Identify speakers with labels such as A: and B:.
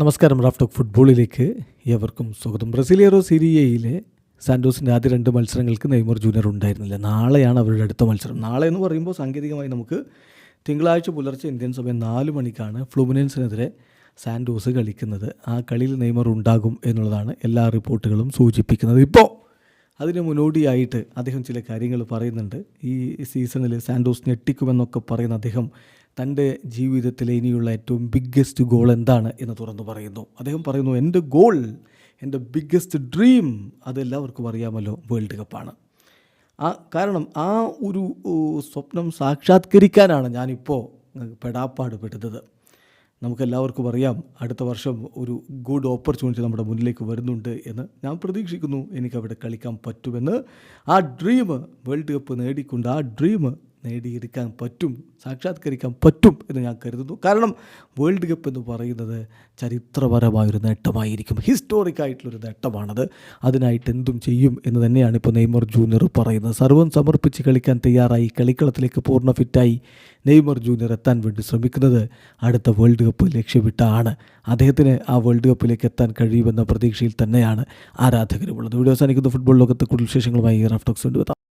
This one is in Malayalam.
A: നമസ്കാരം റാഫ്റ്റോക്ക് ഫുട്ബോളിലേക്ക് ഏവർക്കും സ്വാഗതം. ബ്രസീലിയറോ സിരിയയിലെ സാൻഡോസിന്റെ ആദ്യ രണ്ട് മത്സരങ്ങൾക്ക് നെയ്മർ ജൂനിയർ ഉണ്ടായിരുന്നില്ല. നാളെയാണ് അവരുടെ അടുത്ത മത്സരം. നാളെ എന്ന് പറയുമ്പോൾ സാങ്കേതികമായി നമുക്ക് തിങ്കളാഴ്ച പുലർച്ചെ ഇന്ത്യൻ സമയം നാല് മണിക്കാണ് ഫ്ലൂമിനൻസിനെതിരെ സാൻഡോസ് കളിക്കുന്നത്. ആ കളിയിൽ നെയ്മർ ഉണ്ടാകും എന്നുള്ളതാണ് എല്ലാ റിപ്പോർട്ടുകളും സൂചിപ്പിക്കുന്നത്. ഇപ്പോൾ അതിന് മുന്നോടിയായിട്ട് അദ്ദേഹം ചില കാര്യങ്ങൾ പറയുന്നുണ്ട്. ഈ സീസണിൽ സാൻഡോസ് ഞെട്ടിക്കുമെന്നൊക്കെ പറയുന്ന അദ്ദേഹം തന്റെ ജീവിതത്തിലെ ഇനിയുള്ള ഏറ്റവും ബിഗ്ഗസ്റ്റ് ഗോൾ എന്താണ് എന്ന് തുറന്നു പറയുന്നു. അദ്ദേഹം പറയുന്നു എന്റെ ഗോൾ എന്റെ ബിഗ്ഗസ്റ്റ് ഡ്രീം അതെല്ലാവർക്കും അറിയാമല്ലോ വേൾഡ് കപ്പാണ് ആ കാരണം ആ ഒരു സ്വപ്നം സാക്ഷാത്കരിക്കാനാണ് ഞാനിപ്പോൾ പെടാപ്പാട് പെടുന്നത് നമുക്കെല്ലാവർക്കും അറിയാം അടുത്ത വർഷം ഒരു ഗുഡ് ഓപ്പർച്യൂണിറ്റി നമ്മുടെ മുന്നിലേക്ക് വരുന്നുണ്ട് എന്ന് ഞാൻ പ്രതീക്ഷിക്കുന്നു എനിക്കവിടെ കളിക്കാൻ പറ്റുമെന്ന്. ആ ഡ്രീം വേൾഡ് കപ്പ് നേടിക്കൊണ്ട് ആ ഡ്രീം നേടിയെടുക്കാൻ പറ്റും സാക്ഷാത്കരിക്കാൻ പറ്റും എന്ന് ഞാൻ കരുതുന്നു. കാരണം വേൾഡ് കപ്പ് എന്ന് പറയുന്നത് ചരിത്രപരമായൊരു നേട്ടമായിരിക്കും. ഹിസ്റ്റോറിക് ആയിട്ടുള്ളൊരു നേട്ടമാണത്. അതിനായിട്ട് എന്തും ചെയ്യും എന്ന് തന്നെയാണ് ഇപ്പോൾ നെയ്മർ ജൂനിയർ പറയുന്നത്. സർവം സമർപ്പിച്ച് കളിക്കാൻ തയ്യാറായി കളിക്കളത്തിലേക്ക് പൂർണ ഫിറ്റായി നെയ്മർ ജൂനിയർ എത്താൻ വേണ്ടി ശ്രമിക്കുന്നത് അടുത്ത വേൾഡ് കപ്പ് ലക്ഷ്യമിട്ടാണ്. അദ്ദേഹത്തിന് ആ വേൾഡ് കപ്പിലേക്ക് എത്താൻ കഴിയുമെന്ന പ്രതീക്ഷയിൽ തന്നെയാണ് ആരാധകരുമുള്ളത്. വീഡിയോ അവസാനിക്കുന്ന. ഫുട്ബോൾ ലോകത്തെ കൂടുതൽ വിശേഷങ്ങളുമായി റാഫ്റ്റോക്സ് കൊണ്ടുവെത്താം